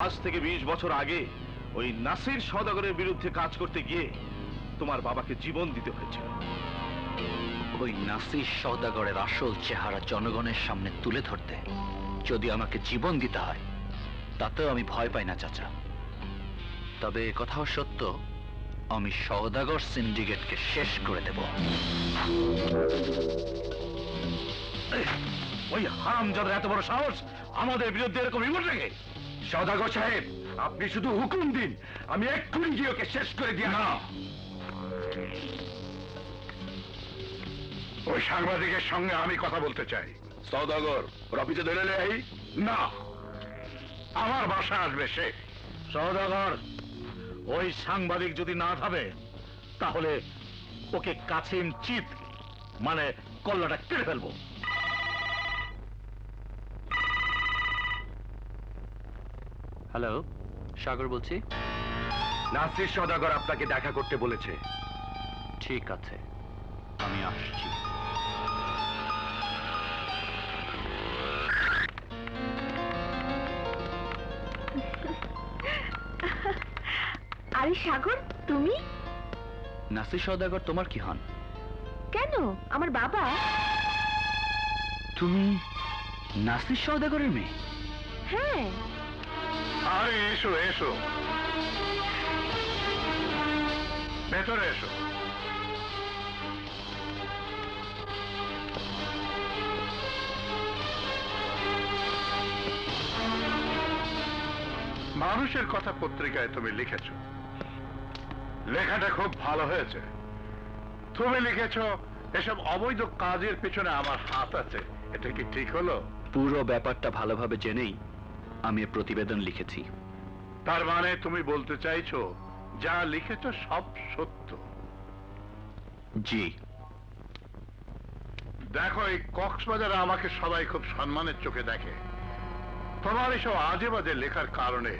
আজ থেকে বিশ বছর আগে ওই নাসির সদাগরের বিরুদ্ধে কাজ করতে গিয়ে তোমার বাবাকে জীবন দিতে হয়েছিল। ওই নাসির সওদাগরের আসল চেহারা জনগণের সামনে তুলে ধরতে যদি আমাকে জীবন দিতে হয় তাতেও আমি ভয় পাই না চাচা। তবে কথাও সত্য আমি সওদাগর সিন্ডিকেটকে শেষ করে দেব। ওই হারাম যাদের এত বড় সাহস আমাদের বিরুদ্ধে এরকম রেখে? সদাগর সাহেব আপনি শুধু হুকুম দিন। আমি এক্ষুনি গিয়ে ওকে শেষ করে দিয়ে না। ওই সাংবাদিকের সঙ্গে আমি কথা বলতে চাই। সৌদাগর রফিতে ধরে নেই না। আমার বাসা আসবে সে। সদাগর ওই সাংবাদিক যদি না থামে তাহলে ওকে কাছিম চিত মানে কল্লাটা কেটে ফেলব। হ্যালো সাগর বলছি। নাসির সদাগর আপনাকে দেখা করতে বলেছে। ঠিক আছে। আমি আসছি। আরে সাগর তুমি? নাসির সওদাগর তোমার কি হন কেন? আমার বাবা? তুমি নাসির সওদাগরের মেয়ে? হ্যাঁ। আরে, এসো এসো। ভেতরে এসো। মানুষের কথা পত্রিকায় তুমি লিখেছ। লেখাটা খুব ভালো হয়েছে। তুমি লিখেছ, এসব অবৈধ কাজের পিছনে আমার হাত আছে। এটা কি ঠিক হলো? পুরো ব্যাপারটা ভালোভাবে জেনেই আমি প্রতিবেদন লিখেছি। তার মানে তুমি বলতে চাইছো যা লিখেছ সব সত্য। জি। দেখো এই কক্সবাজারে আমাকে সবাই খুব সম্মানের চোখে দেখে। তোমার এসব আজে বাজে লেখার কারণে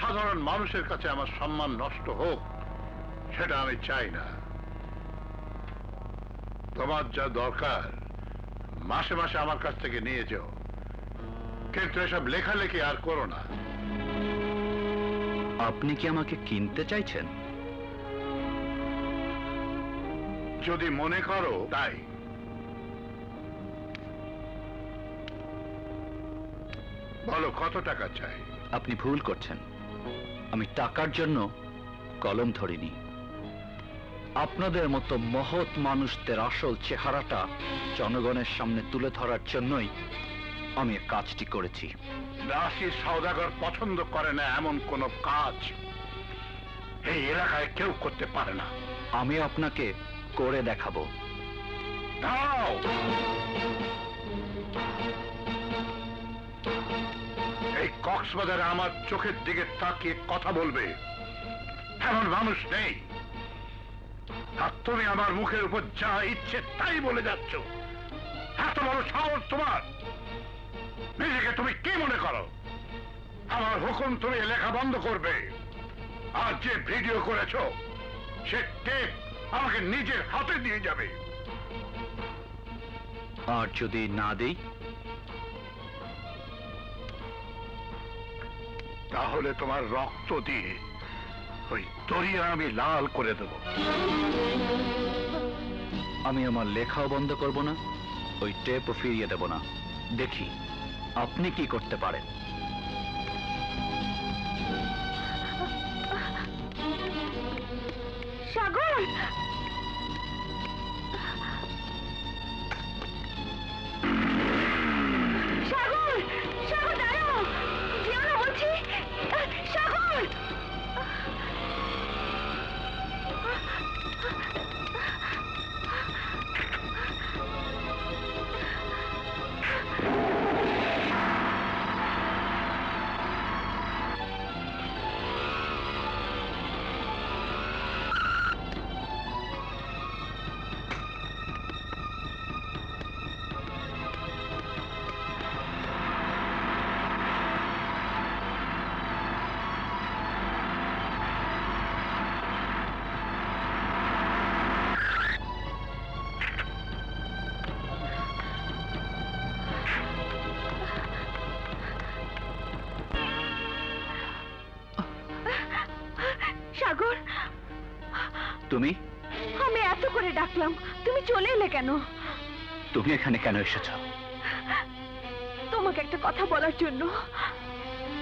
সাধারণ মানুষের কাছে আমার সম্মান নষ্ট হোক সেটা আমি চাই না। তোমার যা দরকার মাসে মাসে আমার কাছ থেকে নিয়ে যাও। কিন্তু এসব লেখালেখি আর করো না। আপনি কি আমাকে কিনতে চাইছেন? যদি মনে করো তাই। বলো কত টাকা চাই? আপনি ভুল করছেন। আমি টাকার জন্য কলম ধরিনি। আপনাদের মতো মহৎ মানুষদের আসল চেহারাটা জনগণের সামনে তুলে ধরার জন্যই আমি কাজটি করেছি। রাশির সৌদাগর পছন্দ করে না এমন কোন কাজ এই এলাকায় কেউ করতে পারে না। আমি আপনাকে করে দেখাবো। দাও! এই কক্সবাজারে আমার চোখের দিকে তাকিয়ে কথা বলবে। এমন মানুষ নেই। আর তুমি আমার মুখের উপর যা ইচ্ছে তাই বলে যাচ্ছ। এত বড় সাহস তোমার। নিজেকে তুমি কি মনে করো? আমার হুকুম তুমি লেখা বন্ধ করবে। আর যে ভিডিও করেছ সে টেপ আমাকে নিজের হাতে দিয়ে যাবে। আর যদি না দেই? তাহলে তোমার রক্ত দিয়ে ওই দরিয়া আমি লাল করে দেব। আমি আমার লেখাও বন্ধ করব না ওই টেপও ফিরিয়ে দেব না। দেখি। আপনি কি করতে পারেন? সাগর! তুমি? আমি এত করে ডাকলাম তুমি চলে এলে কেন? তুমি এখানে কেন এসেছ? তোমাকে একটা কথা বলার জন্য।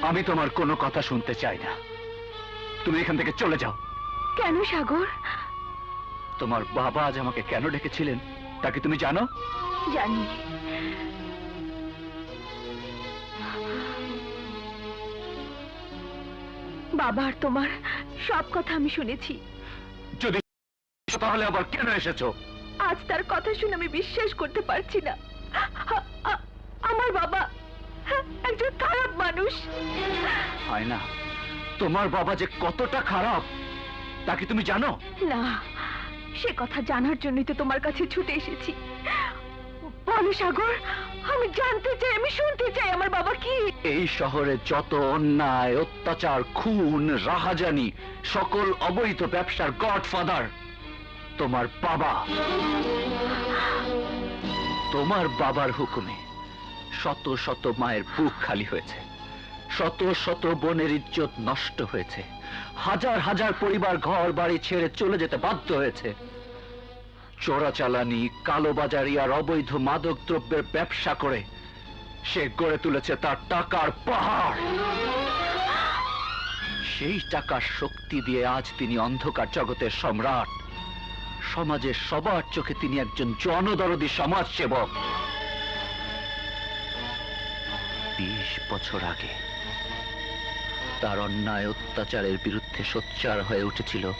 আমি তোমার কোনো কথা শুনতে চাই না। তুমি এখান থেকে চলে যাও। কেন সাগর? তোমার বাবা আজ আমাকে কেন ডেকেছিলেন তা কি তুমি জানো? জানি। বাবার তোমার সব কথা আমি শুনেছি। তাহলে আবার কেন এসেছ? আজ তার কথা শুনে আমি বিশ্বাস করতে পারছি না। আমার বাবা একজন খারাপ মানুষ। হয় না তোমার বাবা যে কতটা খারাপ তা কি তুমি জানো? না সে কথা জানার জন্যই তো তোমার কাছে ছুটে এসেছি। বলো সাগর আমি জানতে চাই আমি শুনতে চাই আমার বাবা কি। এই শহরে যত অন্যায় অত্যাচার খুন রাহাজানি সকল অবৈধ ব্যবসার গডফাদার। তোমার বাবা। তোমার বাবার হুকুমে শত শত মায়ের বুক খালি হয়েছে। শত শত বোনের ইজ্জত নষ্ট হয়েছে। হাজার হাজার পরিবার ঘর বাড়ি ছেড়ে চলে যেতে বাধ্য হয়েছে। চোরাচালানি কালোবাজারি আর অবৈধ মাদক দ্রব্যের ব্যবসা করে সে গড়ে তুলেছে তার টাকার পাহাড়। সেই টাকার শক্তি দিয়ে আজ তিনি অন্ধকার জগতের সম্রাট। সমাজের সবার চোখে তিনি একজন জনদরদী সমাজ সেবক বিশ বছর আগে তার অন্যায় অত্যাচারের বিরুদ্ধে সোচ্চার হয়ে উঠেছিল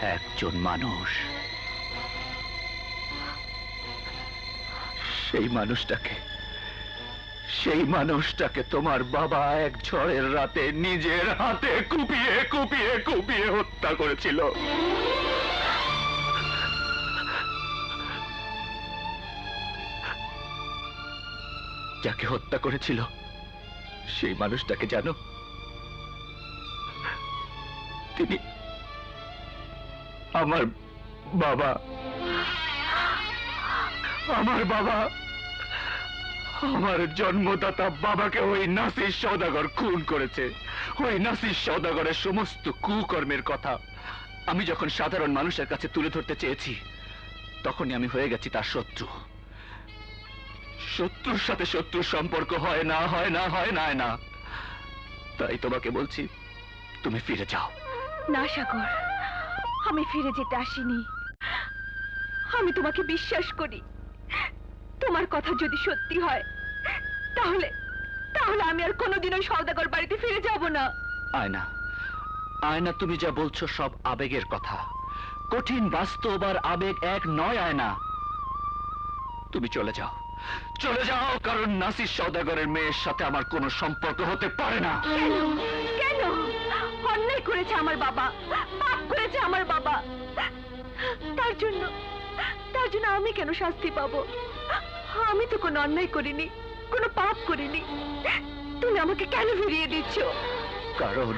একজন মানুষ। সেই মানুষটাকে সেই মানুষটাকে তোমার বাবা এক ঝড়ের রাতে নিজের হাতে কুপিয়ে কুপিয়ে কুপিয়ে হত্যা করেছিল। যাকে হত্যা করেছিল, সেই মানুষটাকে জানো? তিনি আমার বাবা। আমার বাবা। আমার জন্মদাতা বাবাকে ওই নাসির সৌদাগর খুন করেছে। ওই নাসির সৌদাগরের সমস্ত কুকর্মের কথা আমি যখন সাধারণ মানুষের কাছে তুলে ধরতে চেয়েছি, তখনই আমি হয়ে গেছি তার শত্রু। শত্রুর সাথে শত্রুর সম্পর্ক হয় না হয় না হয় না না। তাই তোমাকে বলছি তুমি ফিরে যাও। না সাগর আমি ফিরে যেতে আসিনি। আমি তোমাকে বিশ্বাস করি। তোমার কথা যদি সত্যি হয় তাহলে তাহলে আমি আর কোনোদিনও সওদাগর বাড়িতে ফিরে যাব না। আয়না আয়না তুমি যা বলছো সব আবেগের কথা। কঠিন বাস্তব আর আবেগ এক নয় আয়না। তুমি চলে যাও। চলে যাও কারণ নাসির সৌদাগরের মেয়ের সাথে আমার কোনো সম্পর্ক হতে পারে না। কেন? কেন? অন্যায় করেছে আমার বাবা। পাপ করেছে আমার বাবা। তার জন্য তার জন্য আমি কেন শাস্তি পাবো? আমি তো কোনো অন্যায় করিনি কোনো পাপ করিনি। তুমি আমাকে কেন ফিরিয়ে দিচ্ছ? কারণ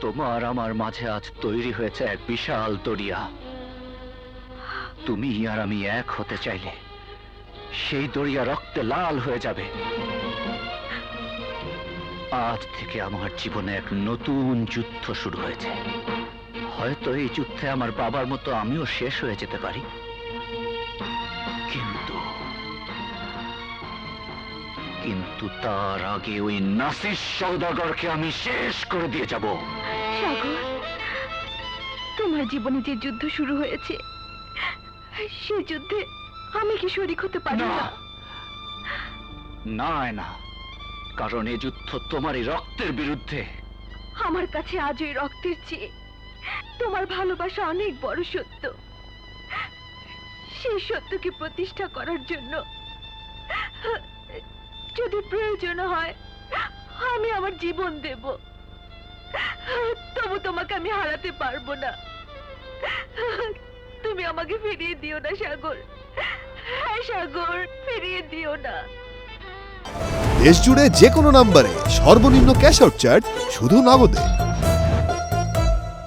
তোমার আমার মাঝে আজ তৈরি হয়েছে এক বিশাল দরিয়া। তুমি আর আমি এক হতে চাইলে সেই দরিয়া রক্তে লাল হয়ে যাবে। আজ থেকে আমার জীবনে এক নতুন যুদ্ধ শুরু হয়েছে। হয়তো এই যুদ্ধে আমার বাবার মতো আমিও শেষ হয়ে যেতে পারি। কিন্তু কিন্তু তার আগে ওই নাসির সৌদাগরকে আমি শেষ করে দিয়ে যাব। তোমার জীবনে যে যুদ্ধ শুরু হয়েছে সে যুদ্ধে আমি কি শরিক হতে পারি না। না? না কারণ এই যুদ্ধ তোমারই রক্তের বিরুদ্ধে। আমার কাছে আজ ওই রক্তের চেয়ে তোমার ভালোবাসা অনেক বড় সত্য। সেই সত্যকে প্রতিষ্ঠা করার জন্য যদি প্রয়োজন হয় আমি আমার জীবন দেব। তবু তোমাকে আমি হারাতে পারব না। তুমি আমাকে ফিরিয়ে দিও না সাগর। না দেশ জুড়ে যে কোনো নম্বরে সর্বনিম্ন ক্যাশ আউট চার্জ শুধু নগদে।